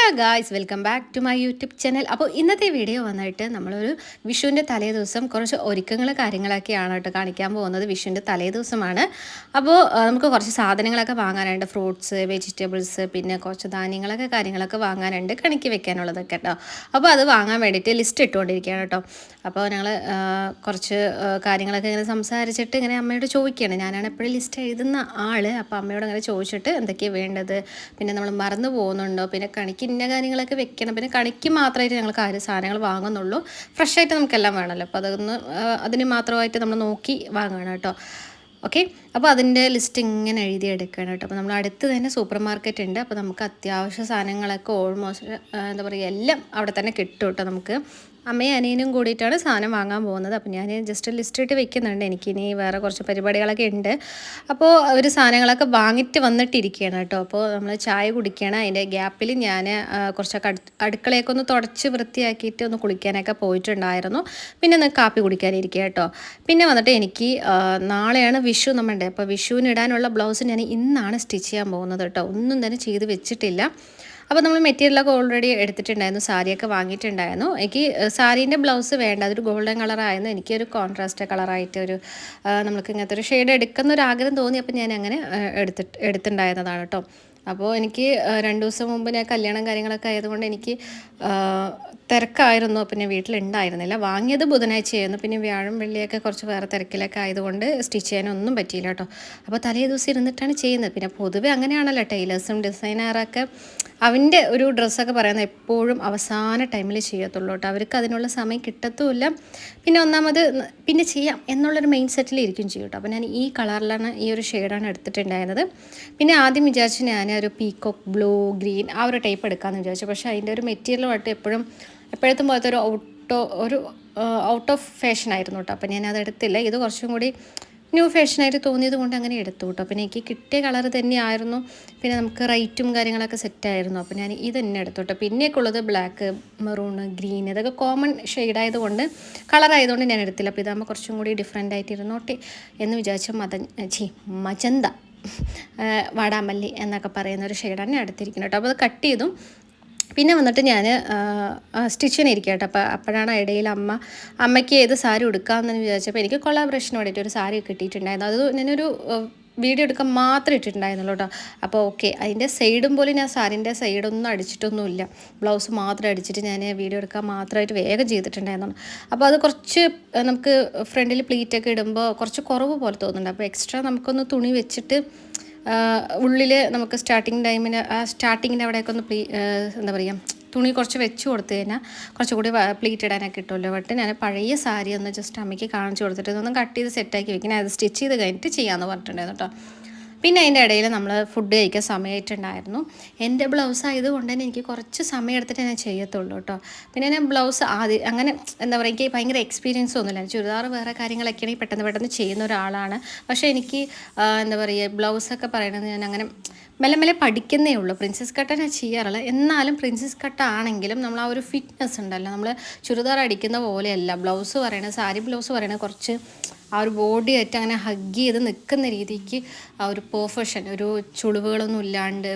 Hello guys welcome back to my YouTube channel അപ്പോൾ ഇന്നത്തെ video വന്നിട്ട് നമ്മളൊരു വിഷുവിന്റെ തലേ ദിവസം കുറച്ച് ഒരുക്കങ്ങൾ കാര്യങ്ങളൊക്കെയാണ് കേട്ടോ കാണിക്കാൻ പോകുന്നത്. വിഷുവിന്റെ തലേ ദിവസമാണ് അപ്പോൾ നമുക്ക് കുറച്ച് സാധനങ്ങളൊക്കെ വാങ്ങാനുണ്ട്. ഫ്രൂട്ട്സ് വെജിറ്റബിൾസ് പിന്നെ കുറച്ച് ധാന്യങ്ങളൊക്കെ കാര്യങ്ങളൊക്കെ വാങ്ങാനുണ്ട് കണിക്ക് വെക്കാനുള്ളതൊക്കെ കേട്ടോ. അപ്പോൾ അത് വാങ്ങാൻ വേണ്ടിയിട്ട് ലിസ്റ്റ് ഇട്ടുകൊണ്ടിരിക്കുകയാണ് കേട്ടോ. അപ്പോൾ ഞങ്ങൾ കുറച്ച് കാര്യങ്ങളൊക്കെ ഇങ്ങനെ സംസാരിച്ചിട്ട് ഇങ്ങനെ അമ്മയോട് ചോദിക്കുകയാണ്. ഞാനാണ് എപ്പോഴും ലിസ്റ്റ് എഴുതുന്ന ആൾ അപ്പോൾ അമ്മയോട് അങ്ങനെ ചോദിച്ചിട്ട് എന്തൊക്കെയാണ് വേണ്ടത്? പിന്നെ നമ്മൾ മറന്നു പോകുന്നുണ്ടോ? പിന്നെ കണിക്ക് ഇന്ന കാര്യങ്ങളൊക്കെ വെക്കണം. പിന്നെ കണിക്ക് മാത്രമായിട്ട് ഞങ്ങൾ കാര്യ സാധനങ്ങൾ വാങ്ങുന്നുള്ളൂ. ഫ്രഷ് ആയിട്ട് നമുക്കെല്ലാം വേണമല്ലോ. അപ്പോൾ അതൊന്ന് അതിന് മാത്രമായിട്ട് നമ്മൾ നോക്കി വാങ്ങണം കേട്ടോ. ഓക്കെ അപ്പോൾ അതിന്റെ ലിസ്റ്റ് ഇങ്ങനെ എഴുതി എടുക്കണം കേട്ടോ. അപ്പോൾ നമ്മൾ അടുത്ത് തന്നെ സൂപ്പർ മാർക്കറ്റ് ഉണ്ട്. അപ്പോൾ നമുക്ക് അത്യാവശ്യ സാധനങ്ങളൊക്കെ ഓൾമോസ്റ്റ് എന്താ പറയുക എല്ലാം അവിടെ തന്നെ കിട്ടും കേട്ടോ നമുക്ക്. അമ്മയും അനിയനും കൂടിയിട്ടാണ് സാധനം വാങ്ങാൻ പോകുന്നത്. അപ്പോൾ ഞാൻ ജസ്റ്റ് ലിസ്റ്റ് ഇട്ട് വെക്കുന്നുണ്ട്. എനിക്കിനി വേറെ കുറച്ച് പരിപാടികളൊക്കെ ഉണ്ട്. അപ്പോൾ ഒരു സാധനങ്ങളൊക്കെ വാങ്ങിയിട്ട് വന്നിട്ടിരിക്കുകയാണ് കേട്ടോ. അപ്പോൾ നമ്മൾ ചായ കുടിക്കണം അതിന്റെ ഗ്യാപ്പിൽ ഞാൻ കുറച്ചൊക്കെ അടുക്കളയൊക്കെ ഒന്ന് തുടച്ച് വൃത്തിയാക്കിയിട്ട് ഒന്ന് കുളിക്കാനൊക്കെ പോയിട്ടുണ്ടായിരുന്നു. പിന്നെ ഒന്ന് കാപ്പി കുടിക്കാനിരിക്കുക കേട്ടോ. പിന്നെ വന്നിട്ട് എനിക്ക് നാളെയാണ് വിഷു നമ്മുടെ അപ്പോൾ വിഷുവിനിടാനുള്ള ബ്ലൗസ് ഞാൻ ഇന്നാണ് സ്റ്റിച്ച് ചെയ്യാൻ പോകുന്നത് കേട്ടോ. ഒന്നും തന്നെ ചെയ്ത് വെച്ചിട്ടില്ല. അപ്പോൾ നമ്മൾ മെറ്റീരിയലൊക്കെ ഓൾറെഡി എടുത്തിട്ടുണ്ടായിരുന്നു സാരിയൊക്കെ വാങ്ങിയിട്ടുണ്ടായിരുന്നു. എനിക്ക് സാരീന്റെ ബ്ലൗസ് വേണ്ട അതൊരു ഗോൾഡൻ കളറായിരുന്നു എനിക്കൊരു കോൺട്രാസ്റ്റ് കളറായിട്ട് ഒരു നമ്മൾക്ക് ഇങ്ങനത്തെ ഒരു ഷെയ്ഡ് എടുക്കുന്ന ഒരു ആഗ്രഹം തോന്നി. അപ്പോൾ ഞാൻ അങ്ങനെ എടുത്തിട്ട് എടുത്തിട്ടുണ്ടായിരുന്നതാണ് കേട്ടോ അപ്പോൾ എനിക്ക് രണ്ടു ദിവസം മുമ്പ് ഞാൻ കല്യാണം കാര്യങ്ങളൊക്കെ ആയതുകൊണ്ട് എനിക്ക് തിരക്കായിരുന്നു. പിന്നെ വീട്ടിലുണ്ടായിരുന്നില്ല. വാങ്ങിയത് ബുധനാഴ്ചയായിരുന്നു. പിന്നെ വ്യാഴം വെള്ളിയൊക്കെ കുറച്ച് വേറെ തിരക്കിലൊക്കെ ആയതുകൊണ്ട് സ്റ്റിച്ച് ചെയ്യാനൊന്നും പറ്റിയില്ല കേട്ടോ. അപ്പോൾ തലേ ദിവസം ഇരുന്നിട്ടാണ് ചെയ്യുന്നത്. പിന്നെ പൊതുവെ അങ്ങനെയാണല്ലോ ടൈലേഴ്സും ഡിസൈനറൊക്കെ. അവന്റെ ഒരു ഡ്രസ്സൊക്കെ പറയുന്നത് എപ്പോഴും അവസാന ടൈമിൽ ചെയ്യത്തുള്ളൂ കേട്ടോ. അവർക്ക് അതിനുള്ള സമയം കിട്ടത്തുമില്ല. പിന്നെ ഒന്നാമത് പിന്നെ ചെയ്യാം എന്നുള്ളൊരു മെയിൻ സെറ്റിൽ ഇരിക്കും ചെയ്യും കേട്ടോ. അപ്പോൾ ഞാൻ ഈ കളറിലാണ് ഈ ഒരു ഷെയ്ഡാണ് എടുത്തിട്ടുണ്ടായിരുന്നത്. പിന്നെ ആദ്യം വിചാരിച്ചു ഞാൻ ഒരു പീക്കോക്ക് ബ്ലൂ ഗ്രീൻ ആ ഒരു ടൈപ്പ് എടുക്കാമെന്ന് വിചാരിച്ചു. പക്ഷേ അതിന്റെ ഒരു മെറ്റീരിയലുമായിട്ട് എപ്പോഴും എപ്പോഴത്തും പോലത്തെ ഒരു ഔട്ടോ ഒരു ഔട്ട് ഓഫ് ഫാഷൻ ആയിരുന്നു കേട്ടോ. അപ്പോൾ ഞാൻ അത് എടുത്തില്ല. ഇത് കുറച്ചും കൂടി ന്യൂ ഫാഷനായിട്ട് തോന്നിയത് കൊണ്ട് അങ്ങനെ എടുത്തു കേട്ടോ. പിന്നെ എനിക്ക് കിട്ടിയ കളർ തന്നെയായിരുന്നു പിന്നെ നമുക്ക് റൈറ്റും കാര്യങ്ങളൊക്കെ സെറ്റായിരുന്നു അപ്പോൾ ഞാൻ ഇത് തന്നെ എടുത്തു കേട്ടോ. പിന്നെയൊക്കെ ഉള്ളത് ബ്ലാക്ക് മെറൂണ് ഗ്രീൻ ഇതൊക്കെ കോമൺ ഷെയ്ഡായതുകൊണ്ട് കളർ ആയതുകൊണ്ട് ഞാൻ എടുത്തില്ല. അപ്പോൾ ഇതാകുമ്പോൾ കുറച്ചും കൂടി ഡിഫറെന്റ് ആയിട്ട് ഇരുന്നോട്ടെ എന്ന് വിചാരിച്ച മത ചി മജന്ത വാടാമല്ലി എന്നൊക്കെ പറയുന്ന ഒരു ഷെയ്ഡാണ് ഞാൻ എടുത്തിരിക്കുന്നത് കേട്ടോ. അപ്പോൾ അത് കട്ട് ചെയ്തും പിന്നെ വന്നിട്ട് ഞാൻ സ്റ്റിച്ചിന് ഇരിക്കുക കേട്ടോ. അപ്പോൾ അപ്പോഴാണ് ഇടയിൽ അമ്മ അമ്മയ്ക്ക് ഏത് സാരി ഉടുക്കാമെന്ന് വിചാരിച്ചപ്പോൾ എനിക്ക് കൊളാബറേഷന് വേണ്ടിയിട്ട് ഒരു സാരി കിട്ടിയിട്ടുണ്ടായിരുന്നു. അത് ഞാനൊരു വീഡിയോ എടുക്കാൻ മാത്രമേ ഇട്ടിട്ടുണ്ടായിരുന്നുള്ളൂ കേട്ടോ. അപ്പോൾ ഓക്കെ അതിന്റെ സൈഡും പോലും ഞാൻ സാരിന്റെ സൈഡൊന്നും അടിച്ചിട്ടൊന്നുമില്ല. ബ്ലൗസ് മാത്രം അടിച്ചിട്ട് ഞാൻ വീഡിയോ എടുക്കാൻ മാത്രമായിട്ട് വേഗം ചെയ്തിട്ടുണ്ടായിരുന്നു അപ്പോൾ അത് കുറച്ച് നമുക്ക് ഫ്രണ്ടിൽ പ്ലീറ്റൊക്കെ ഇടുമ്പോൾ കുറച്ച് കുറവ് പോലെ തോന്നുന്നുണ്ട്. അപ്പോൾ എക്സ്ട്രാ നമുക്കൊന്ന് തുണി വെച്ചിട്ട് ഉള്ളിൽ നമുക്ക് സ്റ്റാർട്ടിങ് ടൈമിന് ആ സ്റ്റാർട്ടിങ്ങിന്റെ അവിടെയൊക്കെ ഒന്ന് പ്ലീ എന്താ പറയുക തുണി കുറച്ച് വെച്ച് കൊടുത്തു കഴിഞ്ഞാൽ കുറച്ചുകൂടി പ്ലീറ്റ് ഇടാനൊക്കെ കിട്ടുമല്ലോ. ബട്ട് ഞാൻ പഴയ സാരി ഒന്ന് ജസ്റ്റ് അമ്മയ്ക്ക് കാണിച്ചു കൊടുത്തിട്ട് ഇതൊന്നും കട്ട് ചെയ്ത് സെറ്റാക്കി വെക്കണം അത് സ്റ്റിച്ച് ചെയ്ത് കഴിഞ്ഞിട്ട് ചെയ്യാമെന്ന് പറഞ്ഞിട്ടുണ്ടായിരുന്നു കേട്ടോ പിന്നെ അതിന്റെ ഇടയിൽ നമ്മൾ ഫുഡ് കഴിക്കാൻ സമയമായിട്ടുണ്ടായിരുന്നു. എന്റെ ബ്ലൗസ് ആയതുകൊണ്ട് തന്നെ എനിക്ക് കുറച്ച് സമയം എടുത്തിട്ട് ഞാൻ ചെയ്യത്തുള്ളൂ കേട്ടോ. പിന്നെ ഞാൻ ബ്ലൗസ് ആദ്യം അങ്ങനെ എന്താ പറയുക എനിക്ക് ഭയങ്കര എക്സ്പീരിയൻസ് ഒന്നുമില്ല. ചുരിദാർ വേറെ കാര്യങ്ങളൊക്കെ ആണെങ്കിൽ പെട്ടെന്ന് പെട്ടെന്ന് ചെയ്യുന്ന ഒരാളാണ്. പക്ഷേ എനിക്ക് എന്താ പറയുക ബ്ലൗസൊക്കെ പറയണത് ഞാൻ അങ്ങനെ മെല്ലെ മെല്ലെ പഠിക്കുന്നേ ഉള്ളൂ. പ്രിൻസസ് കട്ട ഞാൻ ചെയ്യാറില്ല. എന്നാലും പ്രിൻസസ് കട്ട ആണെങ്കിലും നമ്മൾ ആ ഒരു ഫിറ്റ്നസ് ഉണ്ടല്ലോ. നമ്മൾ ചുരിദാർ അടിക്കുന്ന പോലെയല്ല. ബ്ലൗസ് പറയണത് സാരി ബ്ലൗസ് പറയണത് കുറച്ച് ആ ഒരു ബോഡി ആയിട്ട് അങ്ങനെ ഹഗ് ചെയ്ത് നിൽക്കുന്ന രീതിക്ക് ആ ഒരു പെർഫെക്ഷൻ ഒരു ചുളിവുകളൊന്നും ഇല്ലാണ്ട്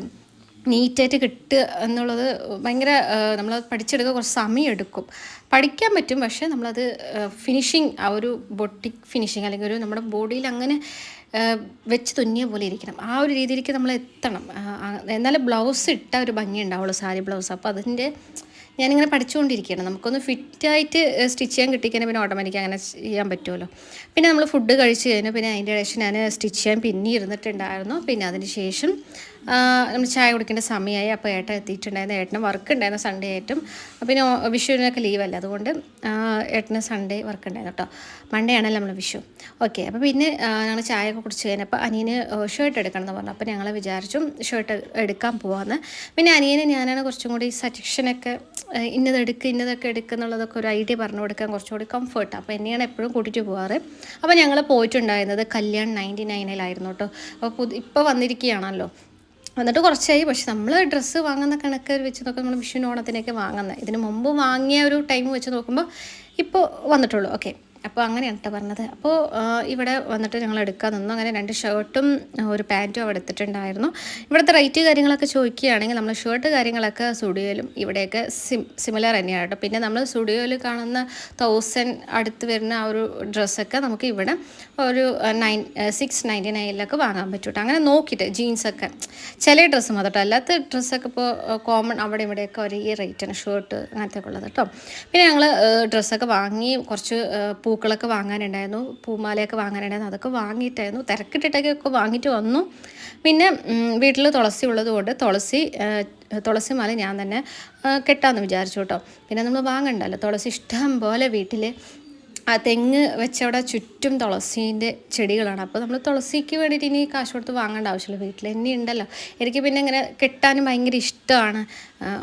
നീറ്റായിട്ട് കിട്ടുക എന്നുള്ളത് ഭയങ്കര നമ്മൾ പഠിച്ചെടുക്കാൻ കുറച്ച് സമയം എടുക്കും. പഠിക്കാൻ പറ്റും പക്ഷേ നമ്മളത് ഫിനിഷിങ് ആ ഒരു ബൊട്ടിക് ഫിനിഷിങ് അല്ലെങ്കിൽ ഒരു നമ്മുടെ ബോഡിയിൽ അങ്ങനെ വെച്ച് തുന്നിയ പോലെ ഇരിക്കണം. ആ ഒരു രീതിയിലേക്ക് നമ്മൾ എത്തണം. എന്നാലും ബ്ലൗസ് ഇട്ട ഒരു ഭംഗി ഉണ്ടാവുള്ളൂ സാരി ബ്ലൗസ് അപ്പോൾ അതിന്റെ ഞാനിങ്ങനെ പഠിച്ചുകൊണ്ടിരിക്കുകയാണ്. നമുക്കൊന്ന് ഫിറ്റായിട്ട് സ്റ്റിച്ച് ചെയ്യാൻ കിട്ടിക്കഴിഞ്ഞാൽ പിന്നെ ഓട്ടോമാറ്റിക് അങ്ങനെ ചെയ്യാൻ പറ്റുമല്ലോ. പിന്നെ നമ്മൾ ഫുഡ് കഴിച്ച് കഴിഞ്ഞു പിന്നെ അതിന്റെ ഇടയ്ക്ക് ഞാൻ സ്റ്റിച്ച് ചെയ്യാൻ പിന്നെ ഇരുന്നിട്ടുണ്ടായിരുന്നു. പിന്നെ അതിന് ശേഷം നമ്മൾ ചായ കുടിക്കേണ്ട സമയമായി. അപ്പോൾ ഏട്ടൻ എത്തിയിട്ടുണ്ടായിരുന്നു. ഏട്ടന് വർക്ക് ഉണ്ടായിരുന്നു സൺഡേ ആയിട്ടും. പിന്നെ വിഷുവിനൊക്കെ ലീവല്ല അതുകൊണ്ട് ഏട്ടന് സൺഡേ വർക്ക് ഉണ്ടായിരുന്നു കേട്ടോ. മൺഡേ ആണല്ലോ നമ്മൾ വിഷു. ഓക്കെ അപ്പോൾ പിന്നെ ഞങ്ങൾ ചായ ഒക്കെ കുടിച്ച് കഴിഞ്ഞപ്പോൾ അനിയന് ഷർട്ട് എടുക്കണം എന്ന് പറഞ്ഞു. അപ്പോൾ ഞങ്ങൾ വിചാരിച്ചു ഷർട്ട് എടുക്കാൻ പോകാമെന്ന് പിന്നെ അനിയന് ഞാനാണ് കുറച്ചും കൂടി സജഷനൊക്കെ ഇന്നത് എടുക്കുക ഇന്നതൊക്കെ എടുക്കുക എന്നുള്ളതൊക്കെ ഒരു ഐഡിയ പറഞ്ഞു കൊടുക്കാൻ കുറച്ചുകൂടി കംഫർട്ട് അപ്പോൾ എന്നെയാണ് എപ്പോഴും കൂട്ടിയിട്ട് പോകാറ് അപ്പോൾ ഞങ്ങൾ പോയിട്ടുണ്ടായിരുന്നത് കല്യാൺ നയന്റി നയനിലായിരുന്നു കേട്ടോ. അപ്പോൾ ഇപ്പോൾ വന്നിരിക്കുകയാണല്ലോ. എന്നിട്ട് കുറച്ചായി. പക്ഷെ നമ്മൾ ഡ്രസ്സ് വാങ്ങുന്ന കണക്ക് വെച്ച് നോക്കുമ്പോൾ നമ്മൾ വിഷുവിന് ഓണത്തിനൊക്കെ വാങ്ങുന്നത് ഇതിന് മുമ്പ് വാങ്ങിയ ഒരു ടൈം വെച്ച് നോക്കുമ്പോൾ ഇപ്പോൾ വന്നിട്ടുള്ളൂ. ഓക്കെ അപ്പോൾ അങ്ങനെയാണ് കേട്ടോ പറഞ്ഞത് അപ്പോൾ ഇവിടെ വന്നിട്ട് ഞങ്ങൾ എടുക്കാൻ നിന്നു. അങ്ങനെ രണ്ട് ഷർട്ടും ഒരു പാന്റും അവിടെ എടുത്തിട്ടുണ്ടായിരുന്നു. ഇവിടുത്തെ റേറ്റ് കാര്യങ്ങളൊക്കെ ചോദിക്കുകയാണെങ്കിൽ നമ്മൾ ഷർട്ട് കാര്യങ്ങളൊക്കെ സ്റ്റുഡിയോയിലും ഇവിടെയൊക്കെ സിം സിമിലർ തന്നെയാണ് കേട്ടോ. പിന്നെ നമ്മൾ സ്റ്റുഡിയോയിൽ കാണുന്ന തൗസൻഡ് അടുത്ത് വരുന്ന ആ ഒരു ഡ്രസ്സൊക്കെ നമുക്ക് ഇവിടെ ഒരു നയൻ സിക്സ് നയന്റി നയനിലൊക്കെ വാങ്ങാൻ പറ്റും അങ്ങനെ നോക്കിയിട്ട് ജീൻസൊക്കെ. ചില ഡ്രസ്സ് മാത്രം കേട്ടോ. അല്ലാത്ത ഡ്രസ്സൊക്കെ ഇപ്പോൾ കോമൺ അവിടെ ഇവിടെയൊക്കെ ഒരേ റേറ്റാണ് ഷർട്ട് അങ്ങനത്തെ ഉള്ളത് കേട്ടോ. പിന്നെ ഞങ്ങൾ ഡ്രസ്സൊക്കെ വാങ്ങി കുറച്ച് പൂക്കളൊക്കെ വാങ്ങാനുണ്ടായിരുന്നു പൂമാലയൊക്കെ വാങ്ങാനുണ്ടായിരുന്നു അതൊക്കെ വാങ്ങിയിട്ടായിരുന്നു. തിരക്കിട്ടിട്ടൊക്കെ വാങ്ങിയിട്ട് വന്നു. പിന്നെ വീട്ടിൽ തുളസി ഉള്ളതുകൊണ്ട് തുളസി തുളസി മാല ഞാൻ തന്നെ കെട്ടാമെന്ന് വിചാരിച്ചു കേട്ടോ. പിന്നെ നമ്മൾ വാങ്ങണ്ടല്ലോ. തുളസി ഇഷ്ടം പോലെ വീട്ടിൽ ആ തെങ്ങ് വെച്ചവിടെ ചുറ്റും തുളസീന്റെ ചെടികളാണ്. അപ്പോൾ നമ്മൾ തുളസിക്ക് വേണ്ടിയിട്ട് ഇനി കാശ് കൊടുത്ത് വാങ്ങേണ്ട ആവശ്യമില്ല. വീട്ടിൽ തന്നെ ഉണ്ടല്ലോ. എനിക്ക് പിന്നെ ഇങ്ങനെ കിട്ടാനും ഭയങ്കര ഇഷ്ടമാണ്.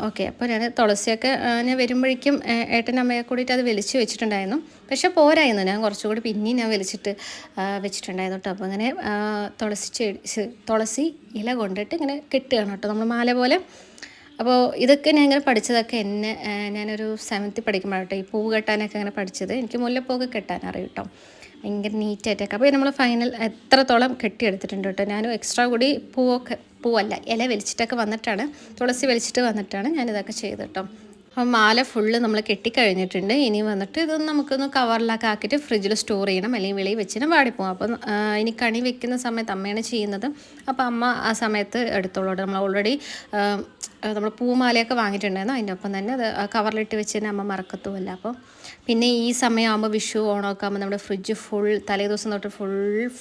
ഓക്കെ. അപ്പോൾ ഞാൻ തുളസിയൊക്കെ ഞാൻ വരുമ്പോഴേക്കും ഏട്ടൻ അമ്മയെ കൂടിയിട്ട് അത് വലിച്ചു വെച്ചിട്ടുണ്ടായിരുന്നു. പക്ഷെ പോരായിരുന്നു. ഞാൻ കുറച്ചുകൂടി പിന്നെയും ഞാൻ വലിച്ചിട്ട് വെച്ചിട്ടുണ്ടായിരുന്നു കേട്ടോ. അപ്പോൾ അങ്ങനെ തുളസി ചെടി തുളസി ഇല കൊണ്ടിട്ട് ഇങ്ങനെ കെട്ടുകയാണ് കേട്ടോ. നമ്മൾ മാല പോലെ അപ്പോൾ ഇതൊക്കെ ഞാൻ ഇങ്ങനെ പഠിച്ചതൊക്കെ എന്നെ ഞാനൊരു സെവൻത്തിൽ പഠിക്കുമ്പോഴാട്ടോ ഈ പൂ കെട്ടാനൊക്കെ അങ്ങനെ പഠിച്ചത്. എനിക്ക് മുല്ലപ്പൂവ് കെട്ടാൻ അറിയും കേട്ടോ ഭയങ്കര നീറ്റായിട്ടൊക്കെ അപ്പോൾ നമ്മൾ ഫൈനൽ എത്രത്തോളം കെട്ടിയെടുത്തിട്ടുണ്ട് കേട്ടോ. ഞാൻ എക്സ്ട്രാ കൂടി പൂവൊക്കെ പൂവല്ല ഇല വലിച്ചിട്ടൊക്കെ വന്നിട്ടാണ് തുളസി വലിച്ചിട്ട് വന്നിട്ടാണ് ഞാനിതൊക്കെ ചെയ്ത് കേട്ടോ. അപ്പം മാല ഫുള്ള് നമ്മൾ കെട്ടിക്കഴിഞ്ഞിട്ടുണ്ട്. ഇനി വന്നിട്ട് ഇതൊന്ന് നമുക്കൊന്ന് കവറിലൊക്കെ ആക്കിയിട്ട് ഫ്രിഡ്ജിൽ സ്റ്റോർ ചെയ്യണം. അല്ലെങ്കിൽ വെളിയിൽ വെച്ചിട്ട് വാടിപ്പോകും അപ്പം ഇനി കണി വെക്കുന്ന സമയത്ത് അമ്മയാണ് ചെയ്യുന്നത്. അപ്പോൾ അമ്മ ആ സമയത്ത് എടുത്തോളൂ നമ്മൾ ഓൾറെഡി നമ്മൾ പൂമാലയൊക്കെ വാങ്ങിയിട്ടുണ്ടായിരുന്നു. അതിന്റെ ഒപ്പം തന്നെ അത് കവറിലിട്ട് വെച്ച് തന്നെ അമ്മ മറക്കത്തുമല്ല. അപ്പോൾ പിന്നെ ഈ സമയമാകുമ്പോൾ വിഷു ഓണമൊക്കെ ആകുമ്പോൾ നമ്മുടെ ഫ്രിഡ്ജ് ഫുൾ തലേ ദിവസം തൊട്ട് ഫുൾ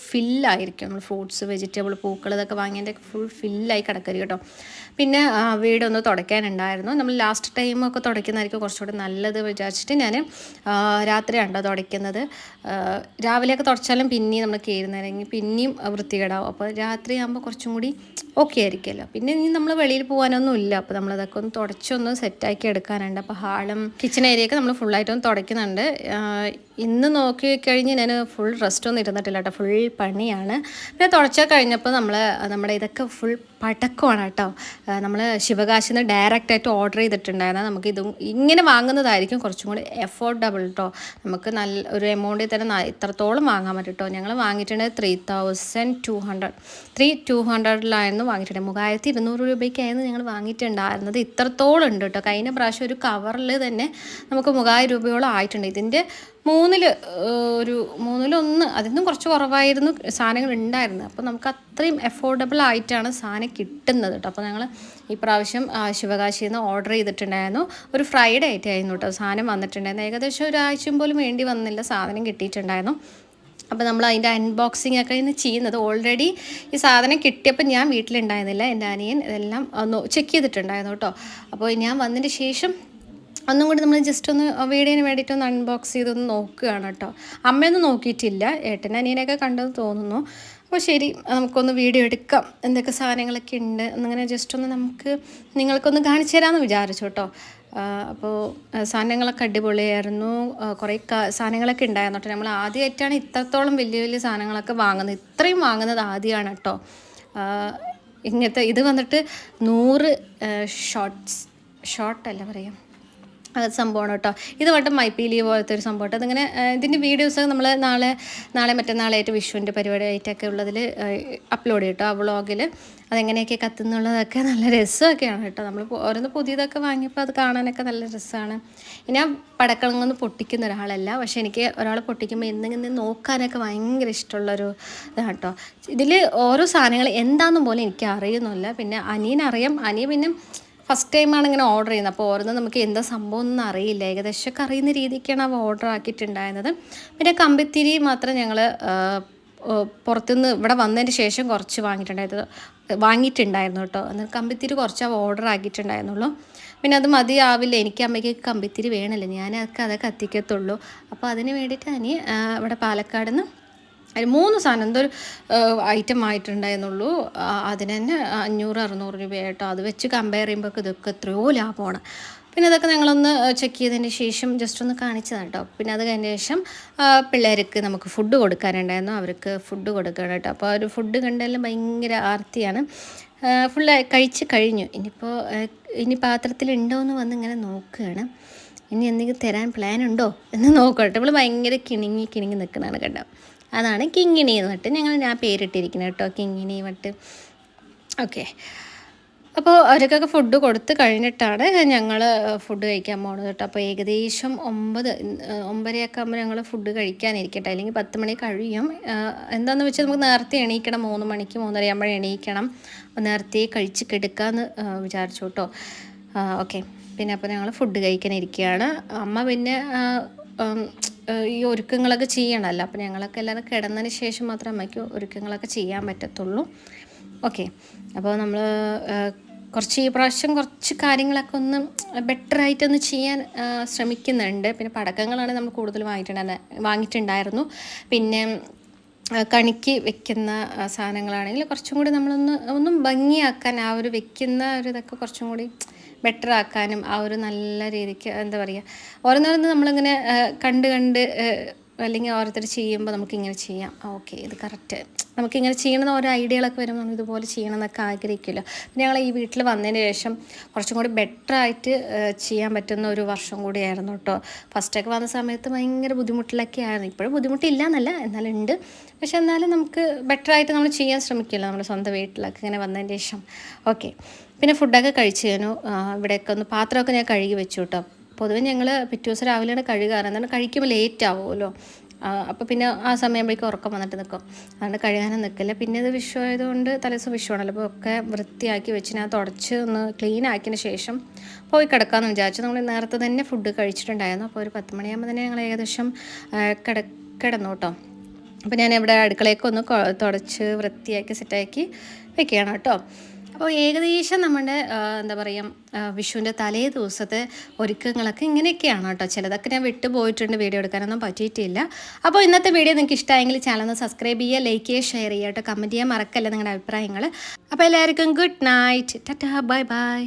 ഫില്ലായിരിക്കും നമ്മൾ ഫ്രൂട്ട്സ് വെജിറ്റബിൾ പൂക്കൾ ഇതൊക്കെ വാങ്ങിയതിന്റെ ഫുൾ ഫില്ലായി കിടക്കരുത് കേട്ടോ. പിന്നെ വീടൊന്ന് തുടയ്ക്കാനുണ്ടായിരുന്നു. നമ്മൾ ലാസ്റ്റ് ടൈമൊക്കെ തുടയ്ക്കുന്നതായിരിക്കും കുറച്ചുകൂടി നല്ലത് വിചാരിച്ചിട്ട് ഞാൻ രാത്രിയാണ് തുടയ്ക്കുന്നത്? രാവിലെയൊക്കെ തുടച്ചാലും പിന്നെയും നമ്മൾ കയറുന്നതിനെങ്കിൽ പിന്നെയും വൃത്തികേടാവും. അപ്പോൾ രാത്രിയാകുമ്പോൾ കുറച്ചും കൂടി ഓക്കെ ആയിരിക്കുമല്ലോ. പിന്നെ ഇനി നമ്മൾ വെളിയിൽ പോകാനൊന്നും ഇല്ല. അപ്പോൾ നമ്മളതൊക്കെ ഒന്ന് തുടച്ചൊന്ന് സെറ്റാക്കി എടുക്കാനുണ്ട്. അപ്പോൾ ഹാളും കിച്ചൺ ഏരിയയൊക്കെ നമ്മൾ ഫുള്ളായിട്ടൊന്ന് തുടയ്ക്കുന്നുണ്ട് ഇന്ന് നോക്കി കഴിഞ്ഞ് ഞാൻ ഫുൾ റെസ്റ്റ് ഒന്നും ഇരുന്നിട്ടില്ല കേട്ടോ. ഫുൾ പണിയാണ്. പിന്നെ തുടച്ചാൽ കഴിഞ്ഞപ്പോൾ നമ്മൾ നമ്മുടെ ഇതൊക്കെ ഫുൾ പടക്കമാണ് കേട്ടോ. നമ്മൾ ശിവകാശിൽ നിന്ന് ഡയറക്റ്റായിട്ട് ഓർഡർ ചെയ്തിട്ടുണ്ടായിരുന്നത്. നമുക്ക് ഇതും ഇങ്ങനെ വാങ്ങുന്നതായിരിക്കും കുറച്ചും കൂടി എഫോർഡബിൾ കേട്ടോ നമുക്ക് നല്ല ഒരു എമൗണ്ടിൽ തന്നെ ഇത്രത്തോളം വാങ്ങാൻ പറ്റും കേട്ടോ ഞങ്ങൾ വാങ്ങിയിട്ടുണ്ട് three thousand two hundred three two ഹൺഡ്രഡിലായിരുന്നു വാങ്ങിയിട്ടുണ്ട്. മൂവായിരത്തി ഇരുന്നൂറ് രൂപയ്ക്കായിരുന്നു ഞങ്ങൾ വാങ്ങിയിട്ടുണ്ടായിരുന്നത്. ഇത്രത്തോളം ഉണ്ട് കേട്ടോ കഴിഞ്ഞ പ്രാവശ്യം ഒരു കവറിൽ തന്നെ നമുക്ക് മൂവായിരം രൂപയോളം ആയിട്ടുണ്ട്. ഇതിന്റെ മൂന്നിൽ ഒരു മൂന്നിലൊന്ന് അതിൽ നിന്നും കുറച്ച് കുറവായിരുന്നു സാധനങ്ങൾ ഉണ്ടായിരുന്നത് അപ്പോൾ നമുക്ക് അത്രയും എഫോർഡബിൾ ആയിട്ടാണ് സാധനം കിട്ടുന്നത് കേട്ടോ അപ്പോൾ ഞങ്ങൾ ഈ പ്രാവശ്യം ശിവകാശിയിൽ നിന്ന് ഓർഡർ ചെയ്തിട്ടുണ്ടായിരുന്നു. ഒരു ഫ്രൈഡേ ആയിട്ടായിരുന്നു കേട്ടോ സാധനം വന്നിട്ടുണ്ടായിരുന്നു. ഏകദേശം ഒരാഴ്ചയും പോലും വേണ്ടി വന്നില്ല സാധനം കിട്ടിയിട്ടുണ്ടായിരുന്നു. അപ്പോൾ നമ്മൾ അതിന്റെ അൺബോക്സിംഗ് ഒക്കെ ഇന്ന് ചെയ്യുന്നത്. ഓൾറെഡി ഈ സാധനം കിട്ടിയപ്പോൾ ഞാൻ വീട്ടിലുണ്ടായിരുന്നില്ല. എന്റെ അനിയൻ ഇതെല്ലാം ചെക്ക് ചെയ്തിട്ടുണ്ടായിരുന്നു കേട്ടോ അപ്പോൾ ഞാൻ വന്നതിന് ശേഷം ഒന്നും കൂടി നമ്മൾ ജസ്റ്റ് ഒന്ന് വീഡിയോന് വേണ്ടിയിട്ട് ഒന്ന് അൺബോക്സ് ചെയ്തൊന്ന് നോക്കുകയാണ് കേട്ടോ. അമ്മയൊന്നും നോക്കിയിട്ടില്ല ഏട്ടൻ അനിയനെയൊക്കെ കണ്ടെന്ന് തോന്നുന്നു. അപ്പോൾ ശരി നമുക്കൊന്ന് വീഡിയോ എടുക്കാം. എന്തൊക്കെ സാധനങ്ങളൊക്കെ ഉണ്ട് എന്നിങ്ങനെ ജസ്റ്റ് ഒന്ന് നമുക്ക് നിങ്ങൾക്കൊന്ന് കാണിച്ചു തരാമെന്ന് വിചാരിച്ചു കേട്ടോ. അപ്പോൾ സാധനങ്ങളൊക്കെ അടിപൊളിയായിരുന്നു. കുറേ സാധനങ്ങളൊക്കെ ഉണ്ടായിരുന്നു കേട്ടോ. നമ്മൾ ആദ്യമായിട്ടാണ് ഇത്രത്തോളം വലിയ വലിയ സാധനങ്ങളൊക്കെ വാങ്ങുന്നത്. ഇത്രയും വാങ്ങുന്നത് ആദ്യമാണ് കേട്ടോ. ഇങ്ങനത്തെ ഇത് വന്നിട്ട് നൂറ് ഷോർട്ട്സ് ഷോർട്ടല്ല പറയാം. സംഭവമാണ് കേട്ടോ. ഇത് വട്ടം മൈപ്പീലി പോലത്തെ ഒരു സംഭവം കേട്ടോ. അതിങ്ങനെ ഇതിന്റെ വീഡിയോസ് നമ്മൾ നാളെ നാളെ മറ്റന്നാളായിട്ട് വിഷുവിന്റെ പരിപാടിയായിട്ടൊക്കെ ഉള്ളതിൽ അപ്ലോഡ് ചെയ്യും ആ വ്ളോഗിൽ അതെങ്ങനെയൊക്കെ കത്തുന്നുള്ളതൊക്കെ നല്ല രസമൊക്കെയാണ് കേട്ടോ. നമ്മൾ ഓരോന്ന് പുതിയതൊക്കെ വാങ്ങിയപ്പോൾ അത് കാണാനൊക്കെ നല്ല രസമാണ് ഞാൻ പടക്കളങ്ങൊന്നും പൊട്ടിക്കുന്ന ഒരാളല്ല. പക്ഷെ എനിക്ക് ഒരാൾ പൊട്ടിക്കുമ്പോൾ എന്തെങ്കിലും നോക്കാനൊക്കെ ഭയങ്കര ഇഷ്ടമുള്ളൊരു ഇതാണ് കേട്ടോ. ഇതിൽ ഓരോ സാധനങ്ങൾ എന്താണെന്നും പോലും എനിക്ക് അറിയുന്നില്ല പിന്നെ അനിയനറിയാം. അനിയ പിന്നെ ഫസ്റ്റ് ടൈമാണ് ഇങ്ങനെ ഓർഡർ ചെയ്യുന്നത്. അപ്പോൾ ഓരോന്ന് നമുക്ക് എന്താ സംഭവം ഒന്നും അറിയില്ല. ഏകദേശമൊക്കെ അറിയുന്ന രീതിക്കാണ് അവ ഓർഡർ ആക്കിയിട്ടുണ്ടായിരുന്നത്. പിന്നെ കമ്പിത്തിരി മാത്രം ഞങ്ങൾ പുറത്തുനിന്ന് ഇവിടെ വന്നതിന് ശേഷം കുറച്ച് വാങ്ങിയിട്ടുണ്ടായത് വാങ്ങിയിട്ടുണ്ടായിരുന്നു കേട്ടോ. എന്നാൽ കമ്പിത്തിരി കുറച്ച് അവ ഓർഡർ ആക്കിയിട്ടുണ്ടായിരുന്നുള്ളൂ. പിന്നെ അത് മതിയാവില്ല. എനിക്ക് അമ്മയ്ക്ക് കമ്പിത്തിരി വേണമല്ലോ. ഞാൻ അതൊക്കെ അതൊക്കെ കത്തിക്കത്തുള്ളൂ. അപ്പോൾ അതിന് വേണ്ടിയിട്ട് അനി ഇവിടെ പാലക്കാട് നിന്ന് അതിൽ മൂന്ന് സാധനം എന്തൊരു ഐറ്റം ആയിട്ടുണ്ടായിരുന്നുള്ളൂ. അതിന് തന്നെ അഞ്ഞൂറ് അറുന്നൂറ് രൂപയായിട്ടോ. അത് വെച്ച് കമ്പയർ ചെയ്യുമ്പോൾ ഇതൊക്കെ എത്രയോ ലാഭമാണ്. പിന്നെ അതൊക്കെ ഞങ്ങളൊന്ന് ചെക്ക് ചെയ്തതിന് ശേഷം ജസ്റ്റ് ഒന്ന് കാണിച്ചതാണ് കേട്ടോ പിന്നെ അത് കഴിഞ്ഞ ശേഷം പിള്ളേർക്ക് നമുക്ക് ഫുഡ് കൊടുക്കാനുണ്ടായിരുന്നു. അവർക്ക് ഫുഡ് കൊടുക്കണം കേട്ടോ അപ്പോൾ ഒരു ഫുഡ് കണ്ടാലും ഭയങ്കര ആർത്തിയാണ്. ഫുള്ള് കഴിച്ച് കഴിഞ്ഞു. ഇനിയിപ്പോൾ ഇനി പാത്രത്തിൽ ഉണ്ടോ എന്ന് വന്ന് ഇങ്ങനെ നോക്കുകയാണ്. ഇനി എന്തെങ്കിലും തരാൻ പ്ലാൻ ഉണ്ടോ എന്ന് നോക്കട്ടെ. നമ്മൾ ഭയങ്കര കിണുങ്ങി കിണുങ്ങി നിൽക്കുന്നതാണ് കേട്ടോ. അതാണ് കിങ്ങിണി പറഞ്ഞിട്ട് ഞങ്ങൾ ഞാൻ പേരിട്ടിരിക്കുന്നത് കേട്ടോ കിങ്ങിണി വട്ട് ഓക്കെ അപ്പോൾ അവർക്കൊക്കെ ഫുഡ് കൊടുത്ത് കഴിഞ്ഞിട്ടാണ് ഞങ്ങൾ ഫുഡ് കഴിക്കാൻ പോകുന്നത് കേട്ടോ. അപ്പോൾ ഏകദേശം ഒമ്പത് ഒമ്പതരയൊക്കെ ആകുമ്പോൾ ഞങ്ങൾ ഫുഡ് കഴിക്കാനിരിക്കട്ടെ. അല്ലെങ്കിൽ പത്ത് മണി കഴിയും. എന്താണെന്ന് വെച്ചാൽ നമുക്ക് നേരത്തെ എണീക്കണം. മൂന്ന് മണിക്ക് മൂന്നര ആകുമ്പോൾ എണീക്കണം. അപ്പോൾ നേരത്തെ കഴിച്ച് കിടക്കാമെന്ന് വിചാരിച്ചു കേട്ടോ. ഓക്കെ പിന്നെ അപ്പോൾ ഞങ്ങൾ ഫുഡ് കഴിക്കാനിരിക്കുകയാണ് അമ്മ പിന്നെ ഈ ഒരുക്കങ്ങളൊക്കെ ചെയ്യണമല്ലോ. അപ്പോൾ ഞങ്ങളൊക്കെ എല്ലാവരും കിടന്നതിന് ശേഷം മാത്രമേ അമ്മയ്ക്ക് ഒരുക്കങ്ങളൊക്കെ ചെയ്യാൻ പറ്റത്തുള്ളൂ. ഓക്കെ. അപ്പോൾ നമ്മൾ കുറച്ച് ഈ പ്രാവശ്യം കുറച്ച് കാര്യങ്ങളൊക്കെ ഒന്ന് ബെറ്ററായിട്ടൊന്ന് ചെയ്യാൻ ശ്രമിക്കുന്നുണ്ട്. പിന്നെ പടക്കങ്ങളാണ് നമ്മൾ കൂടുതൽ വാങ്ങിയിട്ടുണ്ടായിരുന്നത് വാങ്ങിയിട്ടുണ്ടായിരുന്നു. പിന്നെ കണിക്ക് വെക്കുന്ന സാധനങ്ങളാണെങ്കിൽ കുറച്ചും കൂടി നമ്മളൊന്ന് ഒന്നും ഭംഗിയാക്കാൻ ആ ഒരു വെക്കുന്ന ഒരു ഇതൊക്കെ കുറച്ചും കൂടി ബെറ്റർ ആക്കാനും ആ ഒരു നല്ല രീതിക്ക് എന്താ പറയുക ഓരോന്നോരോന്ന് നമ്മളിങ്ങനെ കണ്ട് കണ്ട് അല്ലെങ്കിൽ ഓരോരുത്തർ ചെയ്യുമ്പോൾ നമുക്കിങ്ങനെ ചെയ്യാം. ഓക്കെ ഇത് കറക്റ്റ്. നമുക്കിങ്ങനെ ചെയ്യണമെന്ന് ഓരോ ഐഡിയകളൊക്കെ വരുമ്പോൾ നമ്മൾ ഇതുപോലെ ചെയ്യണമെന്നൊക്കെ ആഗ്രഹിക്കുമല്ലോ. പിന്നെ ഞങ്ങൾ ഈ വീട്ടിൽ വന്നതിന് ശേഷം കുറച്ചും കൂടി ബെറ്റർ ആയിട്ട് ചെയ്യാൻ പറ്റുന്ന ഒരു വർഷം കൂടിയായിരുന്നു കേട്ടോ. ഫസ്റ്റൊക്കെ വന്ന സമയത്ത് ഭയങ്കര ബുദ്ധിമുട്ടിലൊക്കെ ആയിരുന്നു. ഇപ്പോഴും ബുദ്ധിമുട്ടില്ല എന്നല്ല എന്നാലും ഉണ്ട്. പക്ഷെ എന്നാലും നമുക്ക് ബെറ്റർ ആയിട്ട് നമ്മൾ ചെയ്യാൻ ശ്രമിക്കുമല്ലോ നമ്മുടെ സ്വന്തം വീട്ടിലൊക്കെ ഇങ്ങനെ വന്നതിന് ശേഷം. ഓക്കെ പിന്നെ ഫുഡൊക്കെ കഴിച്ചു കഴിഞ്ഞു. ഇവിടെയൊക്കെ ഒന്ന് പാത്രമൊക്കെ ഞാൻ കഴുകി വെച്ചു കേട്ടോ. പൊതുവെ ഞങ്ങൾ പിറ്റേ ദിവസം രാവിലെയാണ് കഴുകാറ് എന്താണ് കഴിക്കുമ്പോൾ ലേറ്റ് ആവുമല്ലോ. അപ്പോൾ പിന്നെ ആ സമയമാകുമ്പോഴേക്കും ഉറക്കം വന്നിട്ട് നിൽക്കും അതുകൊണ്ട് കഴുകാനും നിൽക്കില്ല പിന്നെ ഇത് വിഷു ആയതുകൊണ്ട് തലേദിവസം വിഷു ആണല്ലോ അപ്പോൾ ഒക്കെ വൃത്തിയാക്കി വെച്ച് ഞാൻ തുടച്ച് ഒന്ന് ക്ലീൻ ആക്കിയതിന് ശേഷം പോയി കിടക്കാമെന്ന് വിചാരിച്ചു. നമ്മൾ നേരത്തെ തന്നെ ഫുഡ് കഴിച്ചിട്ടുണ്ടായിരുന്നു. അപ്പോൾ ഒരു പത്ത് മണിയാകുമ്പോൾ തന്നെ ഞങ്ങൾ ഏകദേശം കിട കിടന്നു കേട്ടോ അപ്പോൾ ഞാൻ ഇവിടെ അടുക്കളയൊക്കെ ഒന്ന് തുടച്ച് വൃത്തിയാക്കി സെറ്റാക്കി വെക്കുകയാണ് കേട്ടോ. അപ്പോൾ ഏകദേശം നമ്മുടെ എന്താ പറയുക വിഷുവിന്റെ തലേ ദിവസത്തെ ഒരുക്കങ്ങളൊക്കെ ഇങ്ങനെയൊക്കെയാണ് കേട്ടോ. ചിലതൊക്കെ ഞാൻ വിട്ടുപോയിട്ടുണ്ട് വീഡിയോ എടുക്കാനൊന്നും പറ്റിയിട്ടില്ല. അപ്പോൾ ഇന്നത്തെ വീഡിയോ നിങ്ങൾക്ക് ഇഷ്ടമായെങ്കിൽ ചാനൽ സബ്സ്ക്രൈബ് ചെയ്യുക ലൈക്ക് ചെയ്യുക ഷെയർ ചെയ്യുക കേട്ടോ. കമന്റ് ചെയ്യാൻ മറക്കല്ല നിങ്ങളുടെ അഭിപ്രായങ്ങൾ. അപ്പോൾ എല്ലാവർക്കും good night tata bye bye